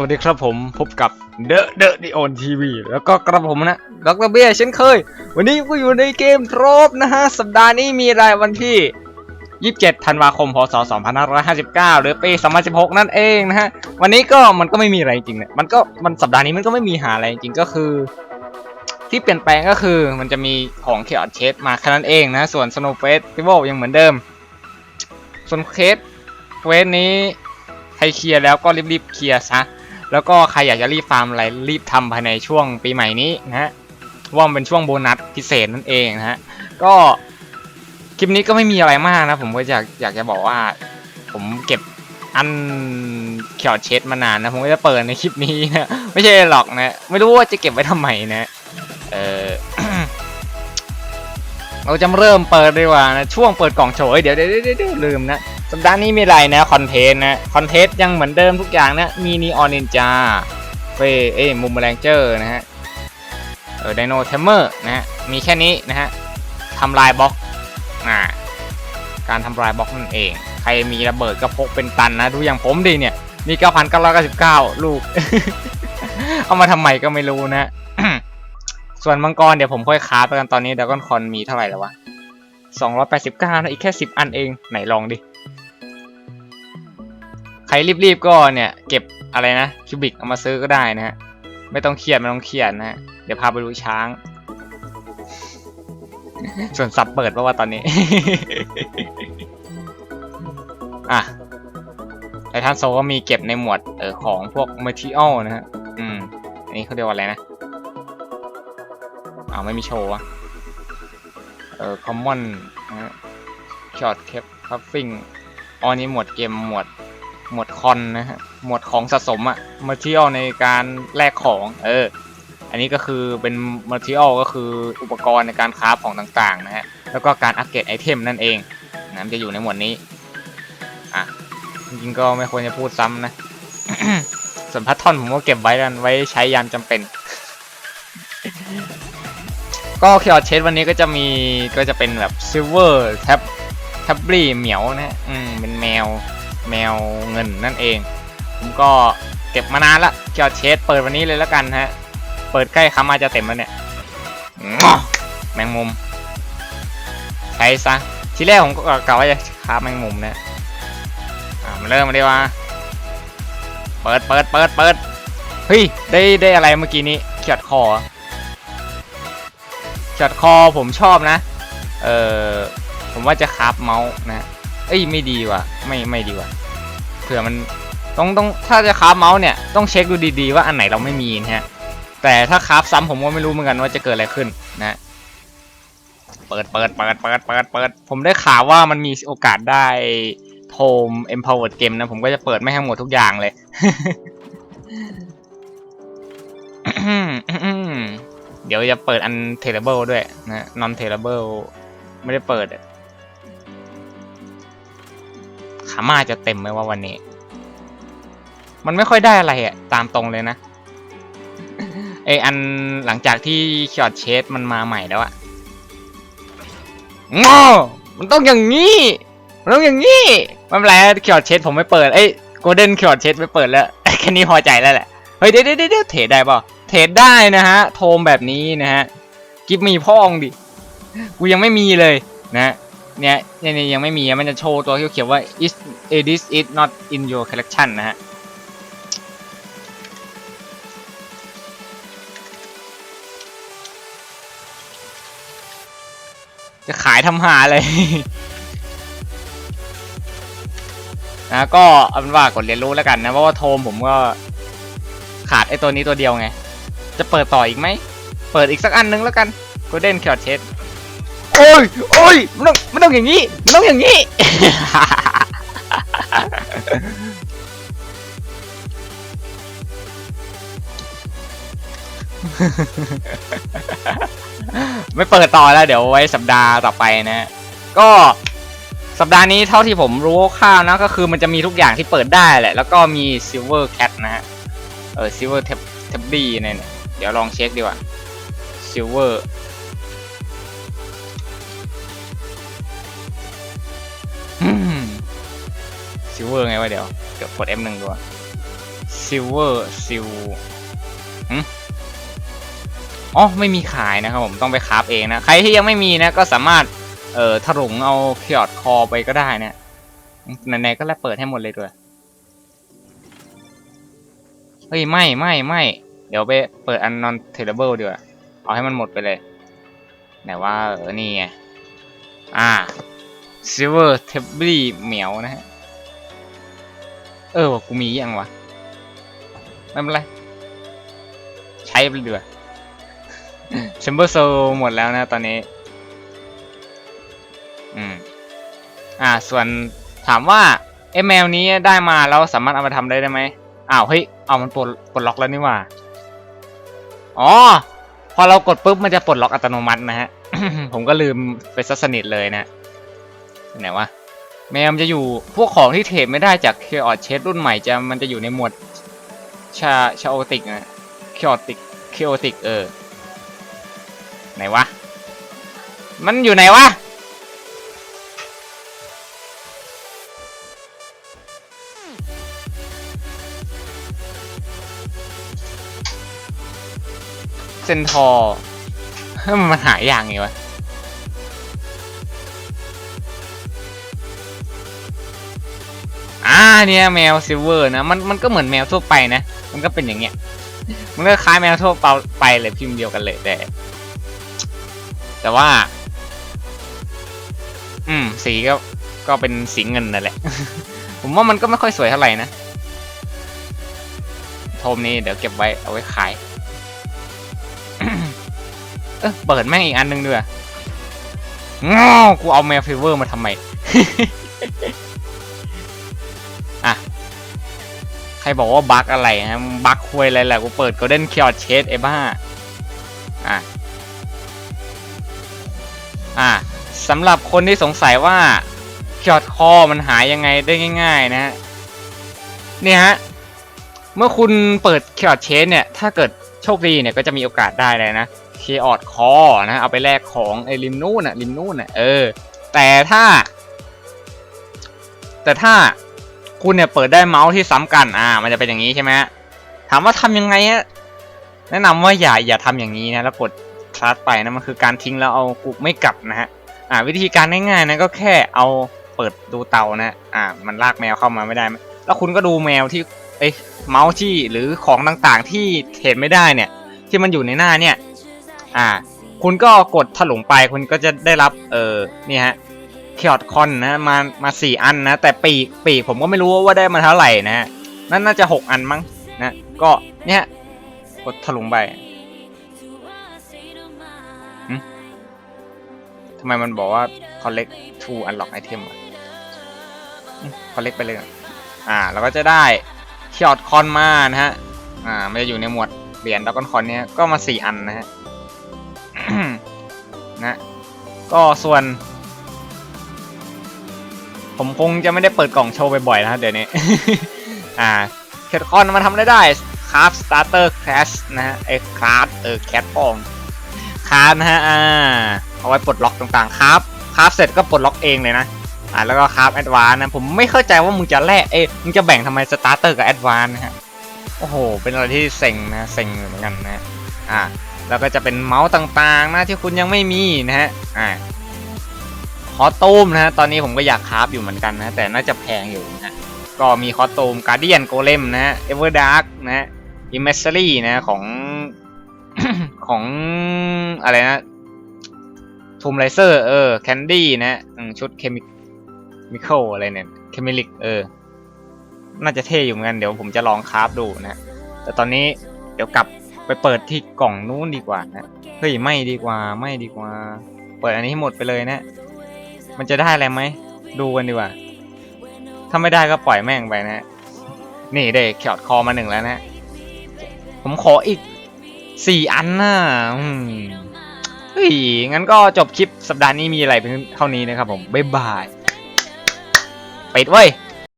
วัสดีครับผมพบกับ The The The On TV แล้วก็กระผมนะดรเบียเช่นเคย วันนี้ก็อยู่ในเกมทรอปนะฮะ สัปดาห์นี้มีรายวันที่ 27 ธันวาคม พศ 2559 หรือปี 2016 นั่นเองนะฮะ วันนี้ก็มันก็ไม่มีอะไรจริงเนี่ยมันก็มันสัปดาห์นี้มันก็ไม่มีหาอะไรจริงก็คือ ที่เปลี่ยนแปลงก็คือมันจะมีของเคอร์เชสมาแค่นั้นเองนะส่วน Snow Festival ยังเหมือนเดิม ส่วนเคสเวสนี้ใครเคลียร์แล้วก็รีบๆเคลียร์ซะ แล้วก็ใครอยากจะรีบฟาร์มอะไรรีบทำภายในช่วงปีใหม่นี้นะฮะว่ามันเป็นช่วงโบนัสพิเศษนั่นเองนะฮะก็คลิปนี้ก็ไม่มีอะไรมากนะ ผมก็อยากอยากจะบอกว่า ผมเก็บอันเขียวเช็ดมานานนะ ผมก็จะเปิดในคลิปนี้นะไม่ใช่หรอกนะ ไม่รู้ว่าจะเก็บไว้ทำไมนะ เออเราจะเริ่มเปิดดีกว่านะ ช่วงเปิดกล่องโชว์เอ้ยเดี๋ยวเดี๋ยวเดี๋ยวลืมนะ สัปดาห์นี้มีอะไรนะคอนเทนต์นะคอนเทนต์ยังเหมือนเดิมทุกอย่างนะมีนีออนนินจาเฟเอ้ยมุมแมลงเจอร์นะฮะเออไดโนเทมเมอร์นะฮะมีแค่นี้นะฮะทำลายบล็อกอ่าการทำลายบล็อกนั่นเอง ใครมีระเบิดก็พกเป็นตันนะดูอย่างผมดิเนี่ยมี 9,999 ลูก เอามาทำไมก็ไม่รู้นะ ส่วนมังกรเดี๋ยวผมค่อยคราไปกันตอนนี้ดากอนคอนมีเท่าไหร่แล้ววะ 289นะอีกแค่ 10 อันเอง ไหนลองดิ ใครรีบๆก็เนี่ยเก็บอะไรนะคิวบิกเอามาซื้อก็ได้นะฮะไม่ต้องเครียดไม่ต้องเครียดนะฮะเดี๋ยวพาไปดูช้าง ส่วนสับเปิดเพราะว่าตอนนี้ อะไททันโซก็มีเก็บในหมวดเออของพวก material นะฮะอืมอันนี้เขาเรียกว่าอะไรนะอ้าวไม่มีโชว์อะเออ common นะฮะ short cap cuffing อ๋อนี่หมวดเกมหมวด หมวดคอนนะฮะหมวดของสะสมอะ material ในการแลกของ เออ อันนี้ก็คือเป็น material ก็คืออุปกรณ์ในการคราฟของต่างๆนะฮะแล้วก็การอัปเกรดไอเทมนั่นเองนะมันจะอยู่ในหมวดนี้อะจริงๆก็ไม่ควรจะพูดซ้ำนะส่วนพัททอนผมก็เก็บไว้กันไว้ใช้ยามจำเป็น ก็เคียวเชสวันนี้ก็จะมีก็จะเป็นแบบซิลเวอร์แท็บแท็บลี่เหมียวนะฮะอืมเป็นแมว แมวเงินนั่นเอง ผมก็เก็บมานานละเคียวเชสเปิดวันนี้เลยแล้วกันฮะ เปิดใกล้ค้ามาจจะเต็มแล้วเนี่ยแมงมุม ใช้ซะ ทีแรกผมก็กะว่าจะค้าแมงมุมเนะอ่ามาเริ่มมาดีกว่า เปิดเปิดเปิดเปิดเฮ้ย ได้ได้อะไรเมื่อกี้นี้เขียดคอเขียดคอผมชอบนะ เออผมว่าจะคราฟเมาส์นะ เอ้ยไม่ดีว่ะ ไม่ไม่ดีว่ะเผื่อมันต้องต้องถ้าจะคราฟเมาส์เนี่ยต้องเช็คดูดีๆว่าอันไหนเราไม่มีนะฮะแต่ถ้าคราฟซ้ำผมก็ไม่รู้เหมือนกันว่าจะเกิดอะไรขึ้นนะเปิดเปิดเปิดเปิดเปิดเปิดผมได้ข่าวว่ามันมีโอกาสได้โทม empowered game นะ ผมก็จะเปิดไม่ให้หมดทุกอย่างเลยเดี๋ยวจะเปิดอัน terrible ด้วยนะ non terrible ไม่ได้เปิดามาจะเต็มไหมว่าวันนี้ มันไม่ค่อยได้อะไรอะตามตรงเลยนะไออันหลังจากที่ชอตเชสมันมาใหม่แล้วอะงอมันต้องอย่างนี้ มันต้องอย่างนี้ไม่เป็นไรชอตเชสผมไม่เปิด เอ้ยโกลเด้นชอตเชสไม่เปิดแล้วแค่นี้พอใจแล้วแหละ เฮ้ยเดี๋ยวเดี๋ยวเดี๋ยวเทรดได้เปล่าเทรดได้นะฮะ โทมแบบนี้นะฮะ กิฟมีพ่องดิ กูยังไม่มีเลยนะ เนี่ยเนี่ยเนี่ยยังไม่มีอะมันจะโชว์ตัวเขียวๆว่า is eh, this is not in your collection นะฮะจะขายทำหาเลยนะก็เอาเป็นว่ากดเรียนรู้แล้วกันนะเพราะว่าโทมผมก็ขาดไอ้ตัวนี้ตัวเดียวไง จะเปิดต่ออีกไหม เปิดอีกสักอันนึงแล้วกัน Golden c u r t c h e s โอ้ยโอ้ยมันต้องมันต้องอย่างนี้ มันต้องอย่างนี้ ไม่เปิดต่อแล้วเดี๋ยวไว้สัปดาห์ต่อไปนะ ก็สัปดาห์นี้เท่าที่ผมรู้คร่าวนะก็คือมันจะมีทุกอย่างที่เปิดได้แหละ แล้วก็มี Silver Cat นะฮะ เออ Silver Tab Tabby เนี่ยเดี๋ยวลองเช็คดีกว่า Silver ซิลเวอร์ไงวะเดี๋ยวเดี๋ยวกด F1 ดูอะซิลเวอร์ซิลอ๋อไม่มีขายนะครับผมต้องไปคราฟเองนะ ใครที่ยังไม่มีนะก็สามารถเอ่อถลุงเอาเคียดคอไปก็ได้นะไหนๆก็แล้วเปิดให้หมดเลยด้วยเฮ้ยไม่ไม่ไม่เดี๋ยวไปเปิดอันนอนเทเลเบิลดีกว่าเอาให้มันหมดไปเลยไหนว่าเออนี่ไงอ่า Silver t a b l e เหมียวนะฮะ เออว่ะกูมียังวะไม่เป็นไร ใช้ไปเดือเชมเบอร์โซหมดแล้วนะตอนนี้ อืม อ่า ส่วนถามว่าไอ้แมวนี้ได้มาแล้วสามารถเอามาทำได้ได้ไหมอ้าวเฮ้ยเอามันปลดปลดล็อกแล้วนี่ว่า อ๋อ พอเรากดปุ๊บมันจะปลดล็อกอัตโนมัตินะฮะ ผมก็ลืมไปซะสนิทเลยนะไหนวะ แมวมันจะอยู่พวกของที่เทรดไม่ได้จากเคออดเชสรุ่นใหม่จะมันจะอยู่ในหมวดชาชาโอติกนะเคออติกเคออติกเออไหนวะ มันอยู่ไหนวะเซนทอร์มันหายอย่างไงวะ อ่าเนี่ยแมวซิลเวอร์นะมันมันก็เหมือนแมวทั่วไปนะ มันก็เป็นอย่างเงี้ย มันก็คล้ายแมวทั่วไปเลยพิมพ์เดียวกันเลยแต่ แต่ว่า อืม สีก็ก็เป็นสีเงินนั่นแหละ ผมว่ามันก็ไม่ค่อยสวยเท่าไหร่นะโทมนี้เดี๋ยวเก็บไว้เอาไว้ขาย เออเปิดแม่งอีกอันหนึงด้วยง้อกูเอาแมวฟีเวอร์มาทำไม รบอกว่าบั๊กอะไรฮะบั๊กควยอะไรแหละกูเปิด Golden k y o t Chase ไอ้บ้าอะอะสำหรับคนที่สงสัยว่าคยอดคอมันหายยังไงได้ง่าย ๆ นะฮะเนี่ยฮะเมื่อคุณเปิดคยอดเชสเนี่ย ถ้าเกิดโชคดีเนี่ยก็จะมีโอกาสได้เลยนะเคออดคอนะเอาไปแลกของไอ้ริมนู่นน่ะริมนู่นน่ะเออ แต่ถ้า แต่ถ้า คุณเนี่ยเปิดได้เมาส์ที่ซ้ำกันอ่า มันจะเป็นอย่างนี้ใช่ไหมฮะถามว่าทำยังไงฮะแนะนำว่าอย่าอย่าทำอย่างนี้นะแล้วกดคลาสไปนะมันคือการทิ้งแล้วเอากุไม่กลับนะฮะอ่าวิธีการง่ายๆนะก็แค่เอาเปิดดูเตานะอ่ามันลากแมวเข้ามาไม่ได้ แล้วคุณก็ดูแมวที่เอ้ยเมาส์ที่หรือของต่างๆที่เห็นไม่ได้เนี่ย ที่มันอยู่ในหน้าเนี่ย อ่า คุณก็กดถลุงไปคุณก็จะได้รับเออนี่ฮะ คอดคอนนะมามาสี่อันนะ แต่ปีกปีกผมก็ไม่รู้ว่าได้มาเท่าไหร่นะฮะนั่นน่าจะหกอันมั้งนะก็เนี่ยกดถลุงไปทำไมมันบอกว่า collect to unlock item อะ collect ไปเลยอ่าเราก็จะได้คอดคอนมานะฮะอ่ามันจะอยู่ในหมวดเหรียญดอกคอนเนี่ยก็มาสี่อันนะฮะนะก็ส่วน ผมคงจะไม่ได้เปิดกล่องโชว์บ่อยๆนะเดี๋ยวนี้ อ่าเคทคอนมาทำได้ได้คราฟสตาร์เตอร์คลาสนะฮะไอ้คลาสเออแคทฟองคราฟนะฮะอ่าเอาไว้ปลดล็อกต่างๆคราฟคราฟเสร็จก็ปลดล็อกเองเลยนะอ่าแล้วก็คราฟแอดวานนะผมไม่เข้าใจว่ามึงจะแลกเอ้มึงจะแบ่งทำไมสตาร์เตอร์กับแอดวานนะฮะโอ้โห เป็นอะไรที่เซ็งนะเซ็งเหมือนกันนะอ่าแล้วก็จะเป็นเมาส์ต่างๆนะที่คุณยังไม่มีนะฮะอ่า คอสตูมนะฮะตอนนี้ผมก็อยากคราฟอยู่เหมือนกันนะแต่น่าจะแพงอยู่นะก็มีคอสตูมการ์เดียนโกเลมนะเอเวอร์ดาร์กนะอิมเมสซี่นะของของอะไรนะทูมไลเซอร์เออแคนดี้นะชุดเคมิมิคอลอะไรเนี่ยเคมิลิกเออ น่าจะเท่อยู่เหมือนกันเดี๋ยวผมจะลองคราฟดูนะฮะแต่ตอนนี้เดี๋ยวกลับไปเปิดที่กล่องนู้นดีกว่านะเฮ้ยไม่ดีกว่าไม่ดีกว่า เปิดอันนี้ให้หมดไปเลยนะ มันจะได้อะไรไหม ดูกันดีกว่า ถ้าไม่ได้ก็ปล่อยแม่งไปนะ นี่ได้เขียดคอมาหนึ่งแล้วนะ ผมขออีกสี่อันนะอืมเฮ้ย งั้นก็จบคลิปสัปดาห์นี้มีอะไรเพียงเท่านี้นะครับผม บ๊ายบาย ปิดเว้ย